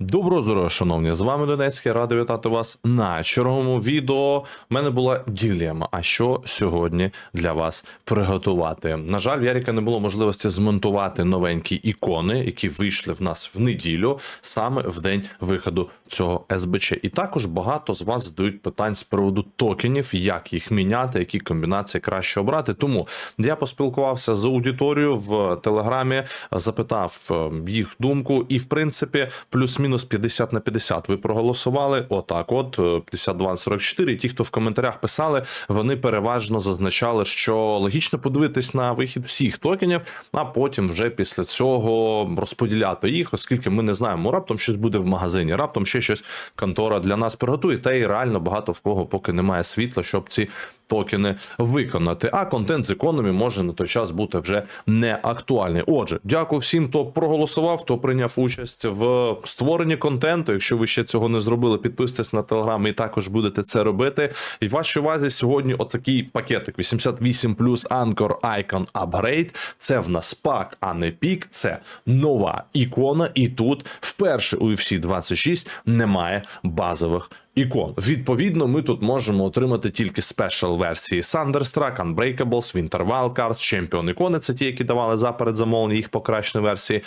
Доброго здоров'я, шановні, з вами Донецький, радий вітати вас на черговому відео. У мене була ділема. А що сьогодні для вас приготувати? На жаль, в Яріка не було можливості змонтувати новенькі ікони, які вийшли в нас в неділю, саме в день виходу цього СБЧ. І також багато з вас задають питань з приводу токенів, як їх міняти, які комбінації краще обрати. Тому я поспілкувався з аудиторією в телеграмі, запитав е, їх думку, і в принципі, плюс-мінус 50 на 50 ви проголосували. Отак, от е, 52 на 44. І ті, хто в коментарях писали, вони переважно зазначали, що логічно подивитись на вихід всіх токенів, а потім вже після цього розподіляти їх, оскільки ми не знаємо, раптом щось буде в магазині, раптом ще щось контора для нас приготує. Та й реально багато в кого поки немає світла, щоб ці токени виконати. А контент з економі може на той час бути вже не актуальний. Отже, дякую всім, хто проголосував, хто прийняв участь в створенні контенту. Якщо ви ще цього не зробили, підписуйтесь на телеграм і також будете це робити. І в вашій увазі сьогодні отакий пакетик 88 Anchor Icon Upgrade. Це в нас пак, а не пік. Це нова ікона. І тут вперше у UFC 26 немає базових ікон. Відповідно, ми тут можемо отримати тільки спешл версії Thunderstruck, Unbreakables, Winter Wildcards, Champion ікони. Це ті, які давали за передзамовлення їх покращені версії.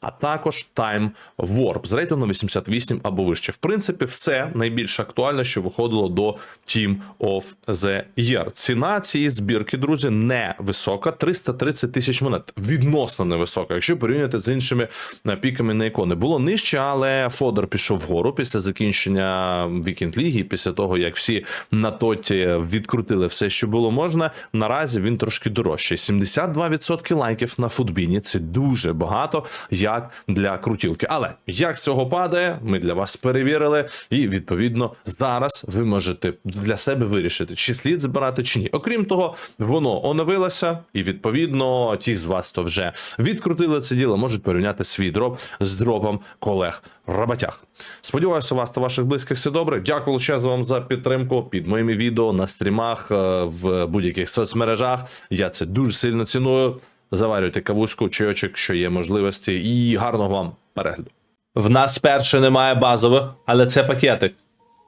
А також Time Warp з рейтингу 88 або вище. В принципі, все найбільш актуальне, що виходило до Team of the Year. Ціна цієї збірки, друзі, не висока. 330 тисяч монет. Відносно невисока, якщо порівняти з іншими е, піками на ікони. Було нижче, але Фодор пішов вгору після закінчення Вікінд Ліги, після того як всі на тоті відкрутили все, що було можна. Наразі він трошки дорожчий. 72% лайків на футбіні. Це дуже багато. Як для крутілки. Але як цього падає, ми для вас перевірили, і відповідно зараз ви можете для себе вирішити, чи слід збирати чи ні. Окрім того, воно оновилося, і відповідно ті з вас, хто вже відкрутили це діло, можуть порівняти свій дроп з дропом колег роботяг. Сподіваюся, у вас та ваших близьких все добре. Дякую ще вам за підтримку під моїми відео на стрімах е, в будь-яких соцмережах. Я це дуже сильно ціную. Заварюйте кавуську, чайочок, що є можливості, і гарного вам перегляду. В нас перше немає базових, але це пакетик.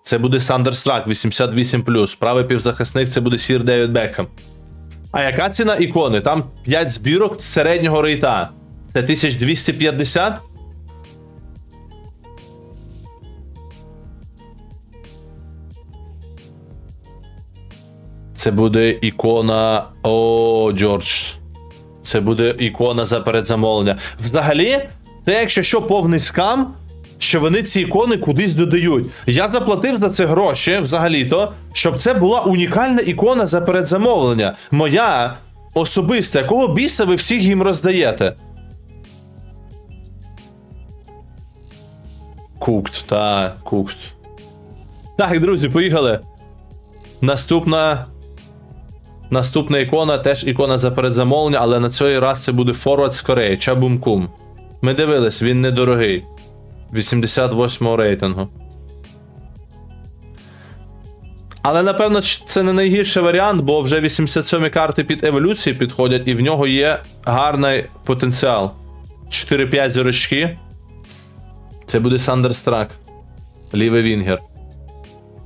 Це буде Thunderstruck 88. Правий півзахисник це буде Сір Девід Бекхем. А яка ціна ікони? Там 5 збірок середнього рейта. Це 1250? Це буде ікона. О, Джордж. Це буде ікона за передзамовлення. Взагалі, це якщо що повний скам, що вони ці ікони кудись додають. Я заплатив за це гроші, взагалі-то, щоб це була унікальна ікона за передзамовлення. Моя особиста, якого біса ви всіх їм роздаєте? Кукт, та, кукт. Так, друзі, поїхали. Наступна. Наступна ікона теж ікона за передзамовлення, але на цей раз це буде Форвард з Кореї, Чабумкум. Ми дивились, він недорогий. 88 рейтингу. Але напевно це не найгірший варіант, бо вже 87 карти під еволюції підходять, і в нього є гарний потенціал. 4-5 зірочки. Це буде Сандерстрак. Лівий Вінгер.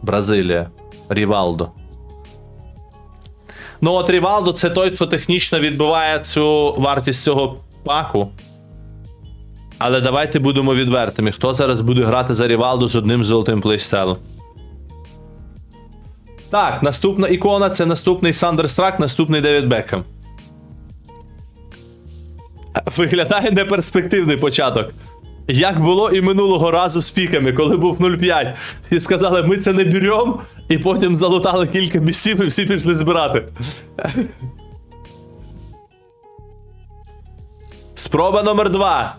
Бразилія. Рівалдо. Ну, от Рівалдо це той, хто технічно відбиває цю вартість цього паку. Але давайте будемо відвертими. Хто зараз буде грати за Рівалдо з одним золотим плейстайлом? Так, наступна ікона це наступний Сандерстрак, наступний Девід Бекхем. Виглядає неперспективний початок. Як було і минулого разу з піками, коли був 0,5. Всі сказали, ми це не беремо, і потім залутали кілька місців і всі пішли збирати. Спроба номер 2.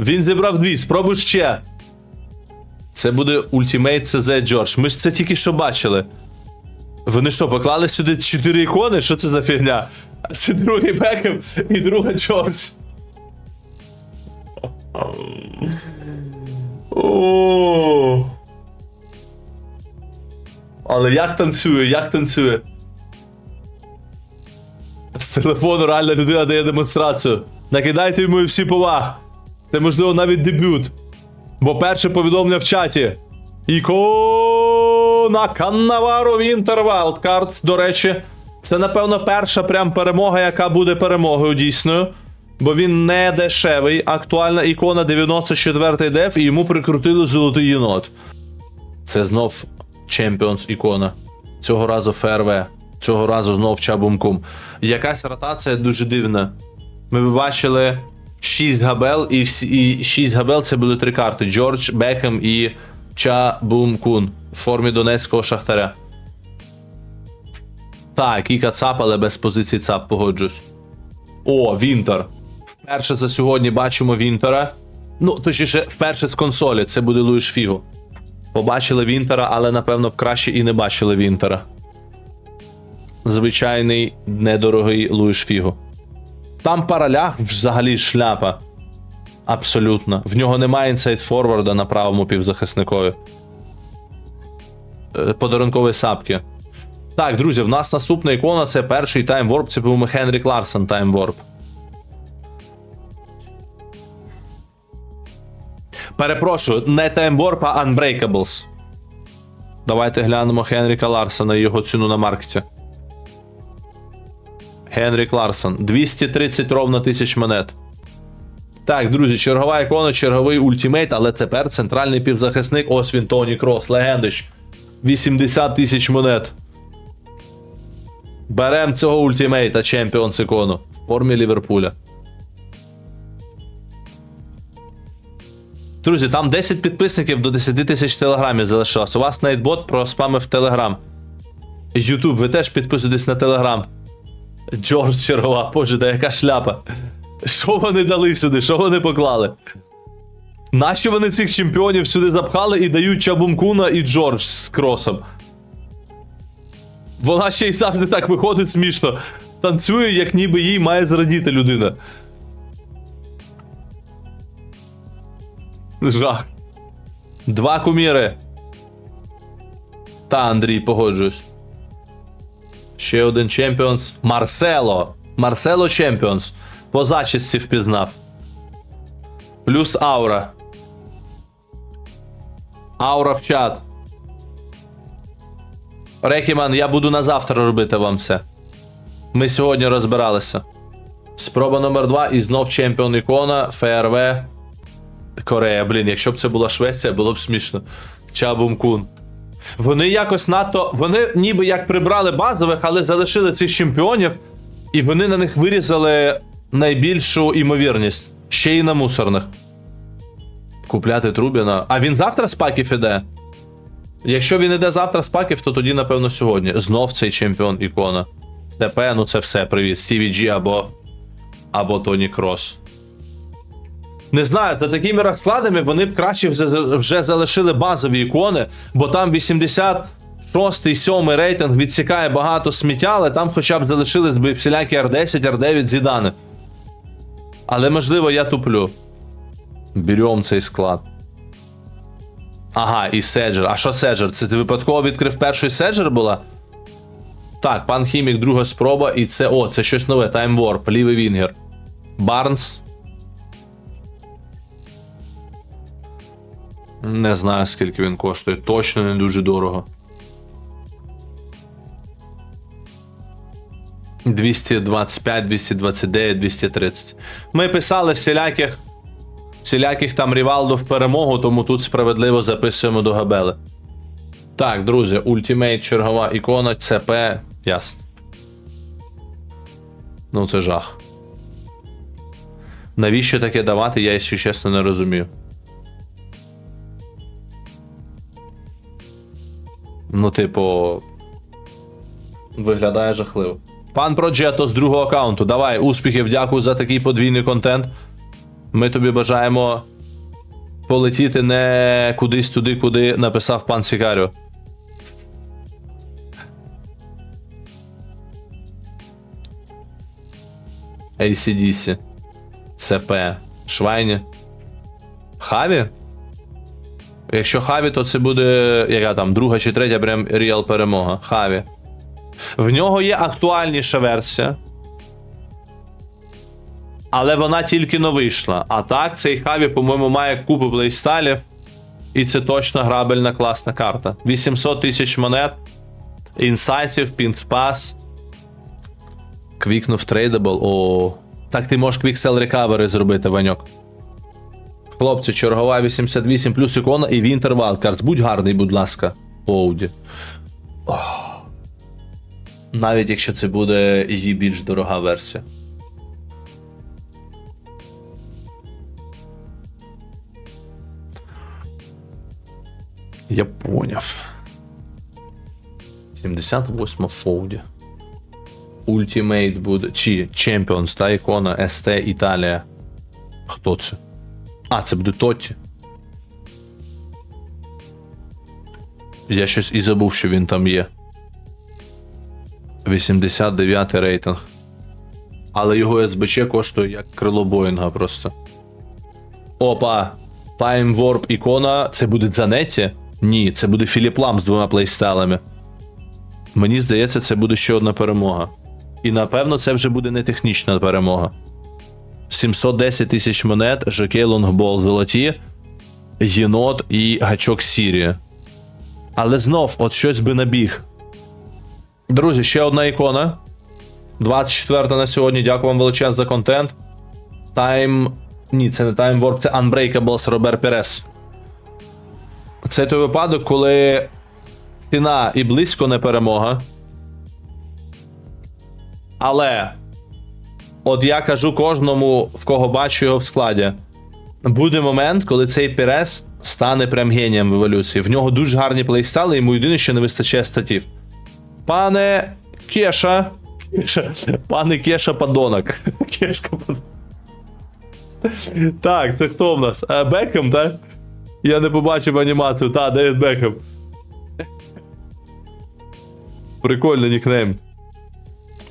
Він зібрав дві. Спробуй ще. Це буде Ultimate CZ Джордж. Ми ж це тільки що бачили. Вони що, поклали сюди 4 ікони? Що це за фігня? Це другий Бекем і друга Джордж. Але як танцює, як танцює? З телефону реальна людина дає демонстрацію. Накидайте йому і всі поваг. Це можливо навіть дебют. Бо перше повідомлення в чаті. Ікона Каннаваро Вінтер Wildcards, до речі. Це, напевно, перша прям перемога, яка буде перемогою дійсною. Бо він не дешевий. Актуальна ікона 94 деф, і йому прикрутили золотий єнот. Це знов Champions ікона. Цього разу ФРВ. Цього разу знов Чабумкум. Якась ротація дуже дивна. Ми б бачили 6 габел, і, всі, і 6 габел це були три карти: Джордж, Бекем і Чабумкун в формі донецького шахтаря. Так, і Кацап, але без позиції ЦАП погоджусь. О, Вінтер. Вперше за сьогодні бачимо Вінтера. Ну, точніше, вперше з консолі. Це буде Луїш Фіго. Побачили Вінтера, але напевно б краще і не бачили Вінтера. Звичайний недорогий Луїш Фіго. Там паралях взагалі шляпа. Абсолютно. В нього немає інсайд форварда на правому півзахисникові. Е, Подарункові сапки. Так, друзі, в нас наступна ікона це перший таймворп. Це був Хенрік Ларсон таймворп. Перепрошую, не таймворп, а Unbreakables. Давайте глянемо Хенріка Ларсона і його ціну на маркеті. Генрік Ларсон. 230 ровно тисяч монет. Так, друзі, чергова ікона, черговий ультимейт, але тепер центральний півзахисник. Ось він Тоні Крос, легендич. 80 тисяч монет. Берем цього ультимейта Champions ікону в формі Ліверпуля. Друзі, там 10 підписників до 10 тисяч в телеграмі залишилось. У вас найтбот проспамив телеграм. Ютуб, ви теж підписуєтесь на телеграм. Джордж чергова, боже, да яка шляпа. Що вони дали сюди? Що вони поклали? Нащо вони цих чемпіонів сюди запхали і дають Чабумкуна і Джордж з кросом? Вона ще й завжди так виходить смішно. Танцює, як ніби їй має зрадіти людина. Жах. Два куміри. Та, Андрій, погоджуюсь. Ще один чемпіонс. Марсело. Марсело Чемпіонс. По зачісці впізнав. Плюс аура. Аура в чат. Рекіман, я буду на завтра робити вам все. Ми сьогодні розбиралися. Спроба номер 2 і знов чемпіон ікона, ФРВ. Корея, блін, якщо б це була Швеція, було б смішно. Чабумкун. Вони якось надто. Вони ніби як прибрали базових, але залишили цих чемпіонів, і вони на них вирізали найбільшу імовірність. Ще й на мусорних. Купляти Трубіна. А він завтра з паків іде? Якщо він іде завтра з паків, то тоді, напевно, сьогодні. Знов цей чемпіон ікона. ТП, ну це все, привіт. Стіві Джі або. або Тоні Крос. Не знаю, за такими розкладами вони б краще вже- залишили базові ікони, бо там 86 7 рейтинг відсікає багато сміття, але там хоча б залишились б всілякі R10, R9 зідани. Але можливо я туплю. Берем цей склад. Ага, і Седжер. А що Седжер? Це ти випадково відкрив перший Седжер була? Так, пан Хімік, друга спроба, і це. О, це щось нове. Warp, лівий Вінгер. Барнс. Не знаю, скільки він коштує. Точно не дуже дорого. 225, 229, 230. Ми писали всіляких. Всіляких там Рівалду в перемогу, тому тут справедливо записуємо до Габели. Так, друзі, ультимейт, чергова ікона, ЦП, ясно. Ну, це жах. Навіщо таке давати, я, якщо чесно, не розумію. Ну, типу. Виглядає жахливо. Пан Проджето з другого аккаунту. Давай, успіхів, дякую за такий подвійний контент. Ми тобі бажаємо полетіти не кудись туди, куди написав пан Сікаріо. ACDC. ЦП. Швайні. Хаві? Якщо Хаві, то це буде. Яка там, друга чи третя прям ріал перемога. Хаві. В нього є актуальніша версія. Але вона тільки но вийшла. А так, цей Хаві, по-моєму, має купу плейстайлів. І це точно грабельна класна карта. 800 тисяч монет. Інсайсів, пінспас. Квікнув трейдабл. О. Так ти можеш квіксел рекавери зробити, Ваньок. Хлопці, чергова 88 плюс ікона і Вінтер Wildcards. Будь гарний, будь ласка, Оуді. Навіть якщо це буде її більш дорога версія. Я поняв. 78 Фоуді. Ultimate буде. Чи Champions, та ікона ST Італія. Хто це? А, це буде Тотті. Я щось і забув, що він там є. 89 рейтинг. Але його СБЧ коштує як крило Боїнга просто. Опа! Time Warp ікона. Це буде Дзанетті? Ні, це буде Філіп Лам з двома плейстайлами. Мені здається, це буде ще одна перемога. І напевно це вже буде не технічна перемога. 710 тисяч монет, Жокей Лонгбол золоті, єнот і гачок Сірія. Але знов, от щось би набіг. Друзі, ще одна ікона. 24 на сьогодні. Дякую вам величезно за контент. Time. Ні, це не Time Warp, це Unbreakables Робер Перес. Це той випадок, коли ціна і близько не перемога. Але. От я кажу кожному, в кого бачу його в складі. Буде момент, коли цей Перес стане прям генієм в еволюції. В нього дуже гарні плейстайли, йому єдине, що не вистачає статів. Пане Кеша. Кеша. Пане Кеша Падонок. Кешка Падонок. Так, це хто в нас? Е, Бекхем, так? Я не побачив анімацію. Та, Девід Бекхем. Прикольний нікнейм.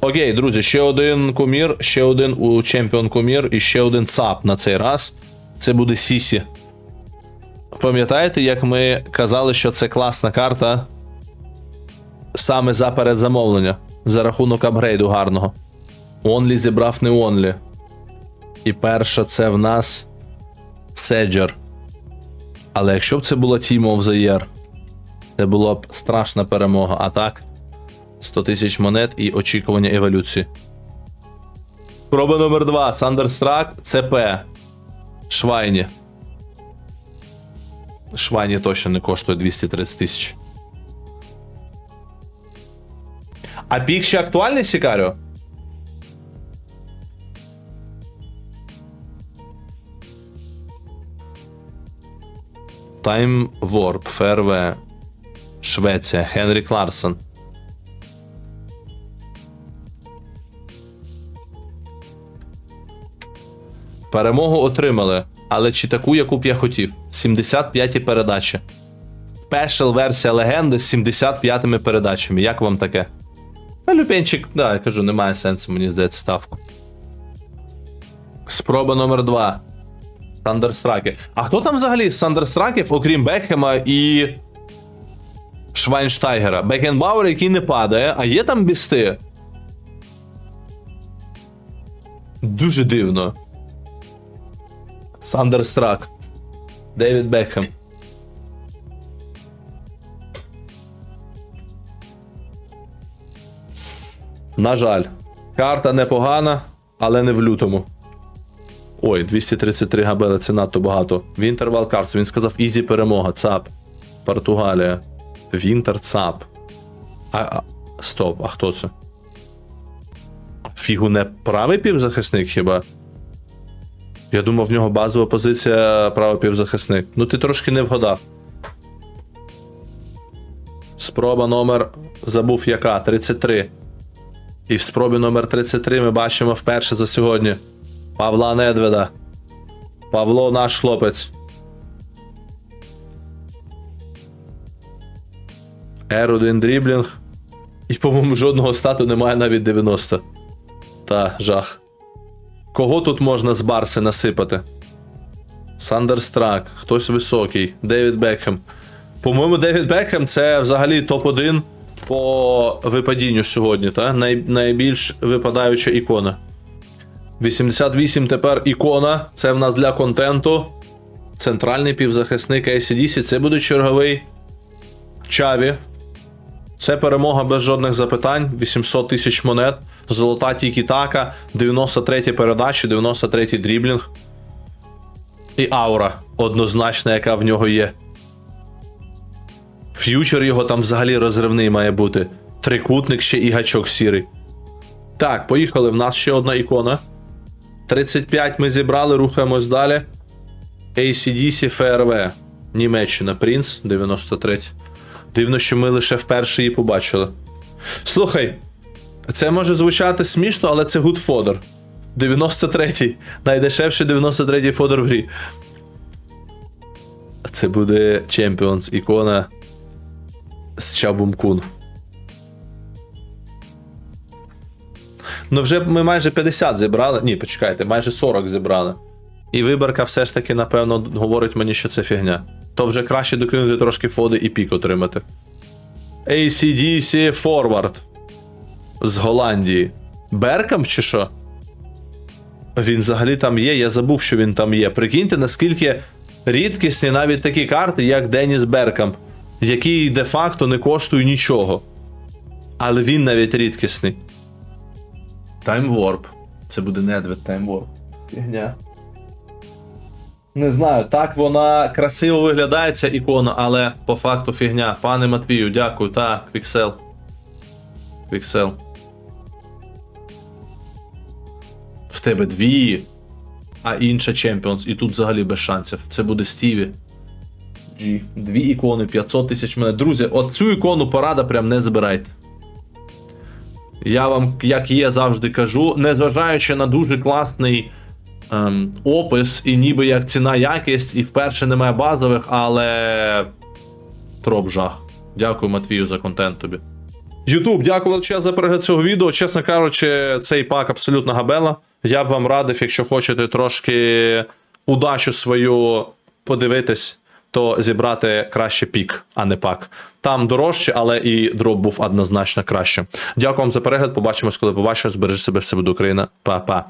Окей, друзі, ще один кумір, ще один у чемпіон кумір і ще один ЦАП на цей раз. Це буде Сісі. Пам'ятаєте, як ми казали, що це класна карта саме за передзамовлення, за рахунок апгрейду гарного. Онлі зібрав не Онлі. І перша це в нас Седжер. Але якщо б це була Team of the Year, це була б страшна перемога. А так, 100 тисяч монет і очікування еволюції. Спроба номер 2. Сандерстрак ЦП. Швайні. Швайні точно не коштує 230 тисяч. А пік ще актуальний Сікаріо? Time Warp, ФРВ, Швеція, Хенрі Кларсон. Перемогу отримали, але чи таку, яку б я хотів? 75-ті передачі. Спешл версія легенди з 75 передачами. Як вам таке? Та Люпенчик, да, я кажу, немає сенсу, мені здається, ставку. Спроба номер 2. Сандерстраки. А хто там взагалі з Сандерстраків, окрім Бекхема і. Швайнштайгера? Бекенбауер, який не падає, а є там бісти. Дуже дивно. Сандерстрак. Девід Бекхем. На жаль, карта непогана, але не в лютому. Ой, 233 габели це надто багато. Вінтер Валкарс, він сказав ізі перемога. ЦАП. Португалія. Вінтер ЦАП. А, а, Стоп, а хто це? Фігу не правий півзахисник хіба? Я думав, в нього базова позиція правий півзахисник. Ну ти трошки не вгадав. Спроба номер. Забув яка? 33. І в спробі номер 33 ми бачимо вперше за сьогодні Павла Недведа. Павло наш хлопець. R1 дріблінг. І, по-моєму, жодного стату немає навіть 90. Та, жах. Кого тут можна з Барси насипати? Сандерстрак, хтось високий, Девід Бекхем. По-моєму, Девід Бекхем це взагалі топ-1 по випадінню сьогодні, та? Най, найбільш випадаюча ікона. 88 тепер ікона. Це в нас для контенту. Центральний півзахисник ACDC. Це буде черговий Чаві. Це перемога без жодних запитань. 800 тисяч монет. Золота Тікі-Така, 93 передачі, 93-й дріблінг. І аура однозначна, яка в нього є. Ф'ючер його там взагалі розривний має бути. Трикутник ще і гачок сірий. Так, поїхали. В нас ще одна ікона. 35 ми зібрали, рухаємось далі. ACDC FRV. Німеччина. Принц 93. Дивно, що ми лише вперше її побачили. Слухай, це може звучати смішно, але це good fodder. 93-й. Найдешевший 93-й фодер в грі. Це буде Champions ікона з Чабум Кун. Ну, вже ми майже 50 зібрали. Ні, почекайте, майже 40 зібрали. І виборка все ж таки, напевно, говорить мені, що це фігня. То вже краще докинути трошки фоди і пік отримати. ACDC Forward. З Голландії. Беркам чи що? Він взагалі там є, я забув, що він там є. Прикиньте, наскільки рідкісні навіть такі карти, як Деніс Беркамп, які де-факто не коштують нічого. Але він навіть рідкісний. Time Warp. Це буде недвід Time Warp. Фігня. Не знаю, так вона красиво виглядає, ця ікона, але по факту фігня. Пане Матвію, дякую. Так, Квіксел. Квіксел. Тебе дві, а інша Champions. І тут взагалі без шансів. Це буде Стіві. G. Дві ікони, 500 тисяч мене. Друзі, оцю ікону порада прям не збирайте. Я вам, як є, завжди кажу, незважаючи на дуже класний ем, опис, і ніби як ціна якість, і вперше немає базових, але троп жах. Дякую, Матвію, за контент тобі. Ютуб, дякую величезно за перегляд цього відео. Чесно кажучи, цей пак абсолютно габела. Я б вам радив, якщо хочете трошки удачу свою подивитись, то зібрати краще пік, а не пак. Там дорожче, але і дроп був однозначно краще. Дякую вам за перегляд. Побачимось, коли побачимо. Збережи себе, все буде Україна. Па-па.